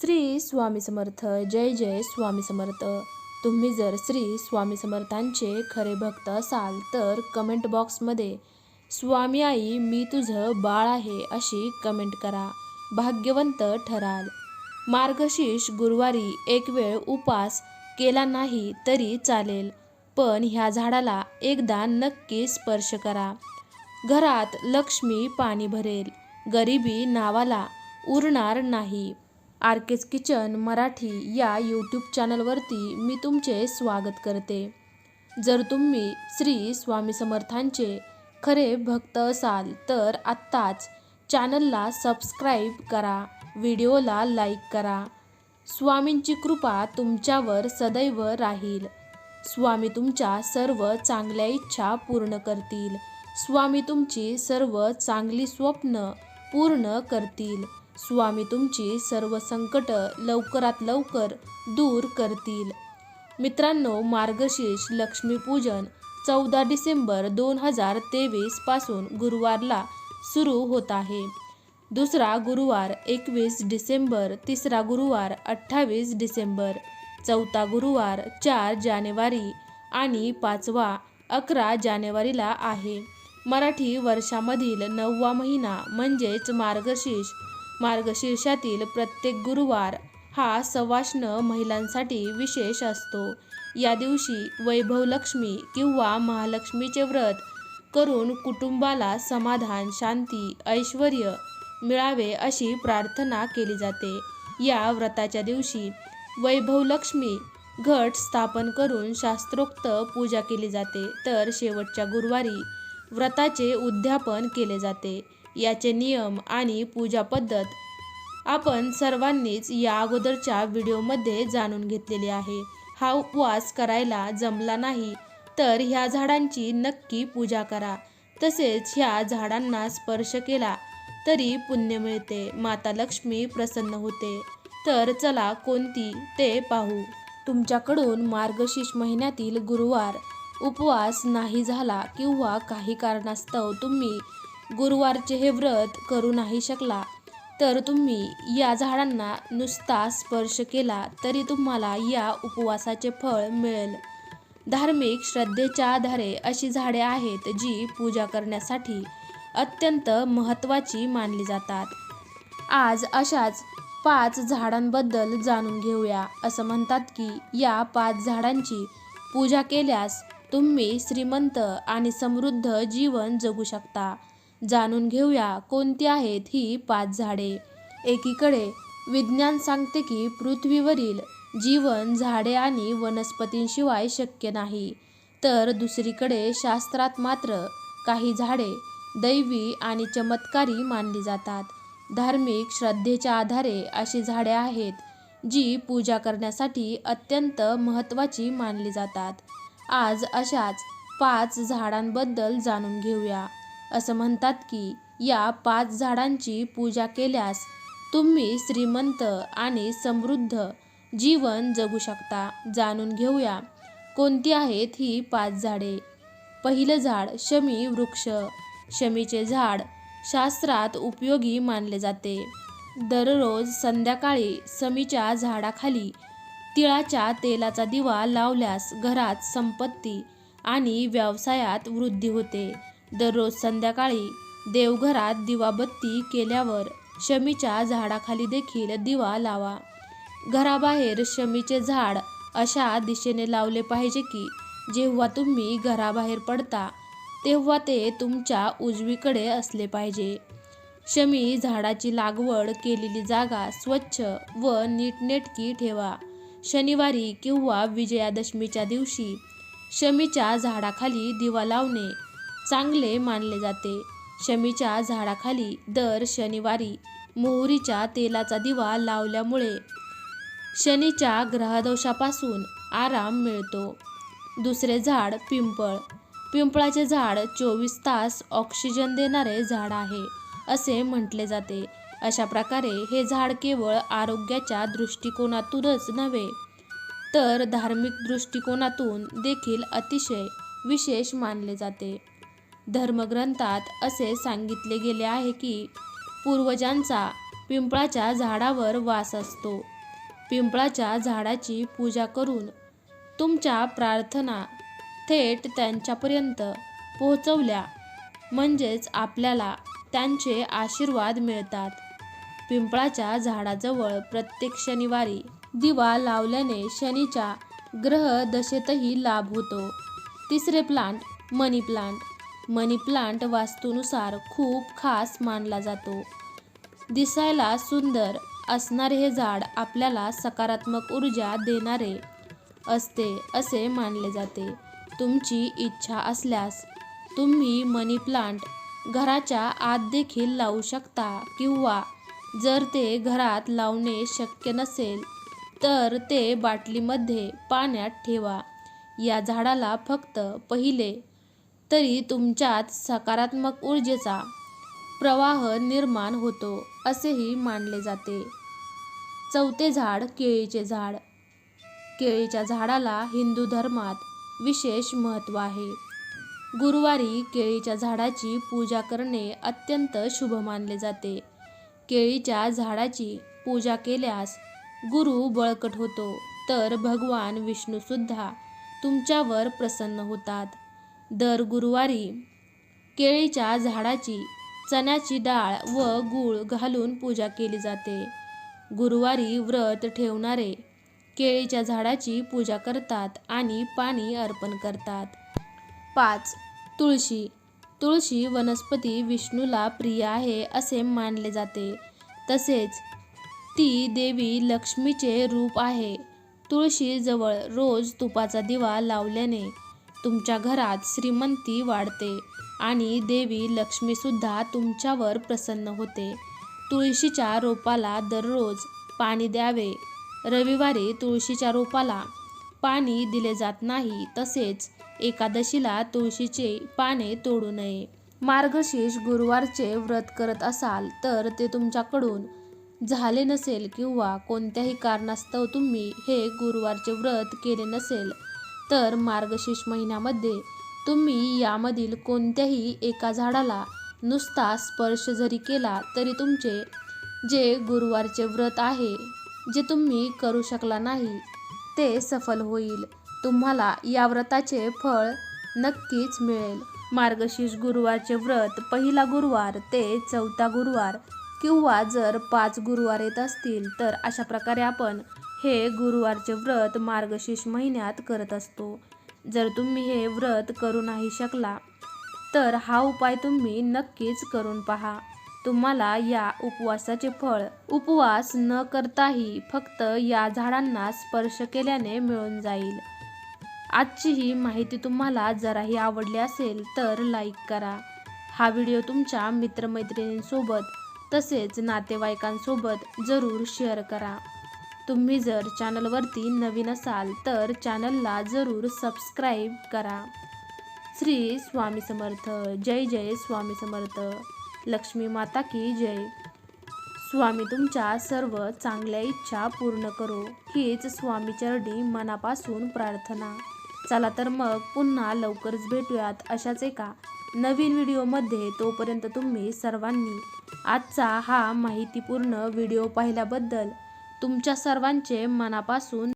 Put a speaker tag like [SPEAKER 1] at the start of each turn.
[SPEAKER 1] श्री स्वामी समर्थ जय जय स्वामी समर्थ. तुम्ही जर श्री स्वामी समर्थांचे खरे भक्त असाल तर कमेंट बॉक्समध्ये स्वामी आई मी तुझं बाळ आहे अशी कमेंट करा. भाग्यवंत ठराल. मार्गशीर्ष गुरुवारी एक वेळ उपास केला नाही तरी चालेल पण ह्या झाडाला एकदा नक्की स्पर्श करा. घरात लक्ष्मी पाणी भरेल. गरिबी नावाला उरणार नाही. आर केस किचन मराठी या यूट्यूब चॅनलवरती मी तुमचे स्वागत करते. जर तुम्ही श्री स्वामी समर्थांचे खरे भक्त असाल तर आत्ताच चॅनलला सबस्क्राईब करा व्हिडिओला लाईक करा. स्वामींची कृपा तुमच्यावर सदैव राहील. स्वामी तुमच्या सर्व चांगल्या इच्छा पूर्ण करतील. स्वामी तुमची सर्व चांगली स्वप्न पूर्ण करतील. स्वामी तुमची सर्व संकट लवकरात लवकर दूर करतील. मित्रांनो मार्गशीर्ष लक्ष्मीपूजन चौदा डिसेंबर दोन हजार तेवीसपासून गुरुवारला सुरू होत आहे. दुसरा गुरुवार एकवीस डिसेंबर तिसरा गुरुवार अठ्ठावीस डिसेंबर चौथा गुरुवार चार जानेवारी आणि पाचवा अकरा जानेवारीला आहे. मराठी वर्षामधील नववा महिना म्हणजेच मार्गशीर्ष मार्गशीर्षातील प्रत्येक गुरुवार हा सवाष्ण महिलांसाठी विशेष असतो. या दिवशी वैभवलक्ष्मी किंवा महालक्ष्मीचे व्रत करून कुटुंबाला समाधान शांती ऐश्वर मिळावे अशी प्रार्थना केली जाते. या व्रताच्या दिवशी वैभवलक्ष्मी घट स्थापन करून शास्त्रोक्त पूजा केली जाते. तर शेवटच्या गुरुवारी व्रताचे उद्यापन केले जाते. याचे नियम आणि पूजा पद्धत आपण सर्वांनीच या अगोदरच्या व्हिडिओमध्ये जाणून घेतलेली आहे. हा उपवास करायला जमला नाही तर ह्या झाडांची नक्की पूजा करा. तसेच ह्या झाडांना स्पर्श केला तरी पुण्य मिळते माता लक्ष्मी प्रसन्न होते. तर चला कोणती ते पाहू. तुमच्याकडून मार्गशीर्ष महिन्यातील गुरुवार उपवास नाही झाला किंवा काही कारणास्तव तुम्ही गुरुवारचे हे व्रत करू नाही शकला तर तुम्ही या झाडांना नुसता स्पर्श केला तरी तुम्हाला या उपवासाचे फळ मिळेल. धार्मिक श्रद्धेच्या आधारे अशी झाडे आहेत जी पूजा करण्यासाठी अत्यंत महत्त्वाची मानली जातात. आज अशाच पाच झाडांबद्दल जाणून घेऊया. असं म्हणतात की या पाच झाडांची पूजा केल्यास तुम्ही श्रीमंत आणि समृद्ध जीवन जगू शकता. जाणून घेऊया कोणती आहेत ही पाच झाडे. एकीकडे विज्ञान सांगते की पृथ्वीवरील जीवन झाडे आणि वनस्पतींशिवाय शक्य नाही. तर दुसरीकडे शास्त्रात मात्र काही झाडे दैवी आणि चमत्कारी मानली जातात. धार्मिक श्रद्धेच्या आधारे अशी झाडे आहेत जी पूजा करण्यासाठी अत्यंत महत्त्वाची मानली जातात. आज अशाच पाच झाडांबद्दल जाणून घेऊया. असं म्हणतात की या पाच झाडांची पूजा केल्यास तुम्ही श्रीमंत आणि समृद्ध जीवन जगू शकता. जाणून घेऊया कोणती आहेत ही पाच झाडे? पहिलं झाड शमी वृक्ष. शमीचे झाड शास्त्रात उपयोगी मानले जाते. दररोज संध्याकाळी समीच्या झाडाखाली तिळाच्या तेलाचा दिवा लावल्यास घरात संपत्ती आणि व्यवसायात वृद्धी होते. दररोज संध्याकाळी देवघरात दिवाबत्ती केल्यावर शमीच्या झाडाखाली देखील दिवा लावा. घराबाहेर शमीचे झाड अशा दिशेने लावले पाहिजे की जेव्हा तुम्ही घराबाहेर पडता तेव्हा ते तुमच्या उजवीकडे असले पाहिजे. शमी झाडाची लागवड केलेली जागा स्वच्छ व नीटनेटकी ठेवा. शनिवारी किंवा विजयादशमीच्या दिवशी शमीच्या झाडाखाली दिवा लावणे चांगले मानले जाते. शमीच्या झाडाखाली दर शनिवारी मोहरीच्या तेलाचा दिवा लावल्यामुळे शनीच्या ग्रहदोषापासून आराम मिळतो. दुसरे झाड पिंपळ. पिंपळाचे झाड चोवीस तास ऑक्सिजन देणारे झाड आहे असे म्हटले जाते. अशा प्रकारे हे झाड केवळ आरोग्याच्या दृष्टिकोनातूनच नव्हे तर धार्मिक दृष्टिकोनातून देखील अतिशय विशेष मानले जाते. धर्मग्रंथात असे सांगितले गेले आहे की पूर्वजांचा पिंपळाच्या झाडावर वास असतो. पिंपळाच्या झाडाची पूजा करून तुमच्या प्रार्थना थेट त्यांच्यापर्यंत पोहोचवल्या. म्हणजेच आपल्याला त्यांचे आशीर्वाद मिळतात. पिंपळाच्या झाडाजवळ प्रत्येक शनिवारी दिवा लावल्याने शनीच्या ग्रह दशेतही लाभ होतो. तिसरे plant money plant. Money plant वास्तूनुसार खूप खास मानला जातो. दिसायला सुंदर असणारे हे झाड आपल्याला सकारात्मक ऊर्जा देणारे असते असे मानले जाते. तुमची इच्छा असल्यास तुम्ही मनी प्लांट घराच्या आत देखील लावू शकता किंवा जर ते घरात लावणे शक्य नसेल तर ते बाटलीमध्ये पाण्यात ठेवा. या झाडाला फक्त पहिले तरी तुमच्यात सकारात्मक ऊर्जेचा प्रवाह निर्माण होतो असेही मानले जाते. चौथे झाड केळीचे झाड. केळीच्या झाडाला हिंदू धर्मात विशेष महत्त्व आहे. गुरुवारी केळीच्या झाडाची पूजा करणे अत्यंत शुभ मानले जाते. केळीच्या झाडाची पूजा केल्यास गुरु बळकट होतो तर भगवान विष्णूसुद्धा तुमच्यावर प्रसन्न होतात. दर गुरुवारी केळीच्या झाडाची चण्याची डाळ व गूळ घालून पूजा केली जाते. गुरुवारी व्रत ठेवणारे केळीच्या झाडाची पूजा करतात आणि पाणी अर्पण करतात. पाच तुळशी. तुळशी वनस्पती विष्णूला प्रिय आहे असे मानले जाते. तसेच ती देवी लक्ष्मीचे रूप आहे. तुळशीजवळ रोज तुपाचा दिवा लावल्याने तुमच्या घरात श्रीमंती वाढते आणि देवी लक्ष्मीसुद्धा तुमच्यावर प्रसन्न होते. तुळशीच्या रोपाला दररोज पाणी द्यावे. रविवारी तुळशीच्या रोपाला पाणी दिले जात नाही तसेच एकादशीला तुळशीचे पाने तोडू नये. मार्गशीर्ष गुरुवारचे व्रत करत असाल तर ते तुमच्याकडून झाले नसेल किंवा कोणत्याही कारणास्तव तुम्ही हे गुरुवारचे व्रत केले नसेल तर मार्गशीर्ष महिन्यामध्ये तुम्ही यामधील कोणत्याही एका झाडाला नुसता स्पर्श जरी केला तरी तुमचे जे गुरुवारचे व्रत आहे जे तुम्ही करू शकला नाही ते सफल होईल. तुम्हाला या व्रताचे फळ नक्कीच मिळेल. मार्गशीर्ष गुरुवारचे व्रत पहिला गुरुवार ते चौथा गुरुवार किंवा जर पाच गुरुवार येत असतील तर अशा प्रकारे आपण हे गुरुवारचे व्रत मार्गशीर्ष महिन्यात करत असतो. जर तुम्ही हे व्रत करू नाही शकला तर हा उपाय तुम्ही नक्कीच करून पहा. तुम्हाला या उपवासाचे फळ उपवास न करताही फक्त या झाडांना स्पर्श केल्याने मिळून जाईल. आजची ही माहिती तुम्हाला जराही आवडली असेल तर लाईक करा. हा व्हिडिओ तुमच्या मित्रमैत्रिणींसोबत तसेच नातेवाईकांसोबत जरूर शेअर करा. तुम्ही जर चॅनलवरती नवीन असाल तर चॅनलला जरूर सबस्क्राईब करा. श्री स्वामी समर्थ. जय जय स्वामी समर्थ. लक्ष्मी माता की जय. स्वामी तुमच्या सर्व चांगल्या इच्छा पूर्ण करो. हीच स्वामी चरणी मनापासून प्रार्थना. चला तर मग पुन्हा लवकरच भेटूयात अशाच एका नवीन व्हिडिओमध्ये. तोपर्यंत तुम्ही सर्वांनी आजचा हा माहितीपूर्ण व्हिडिओ पाहिल्याबद्दल तुमच्या सर्वांचे मनापासून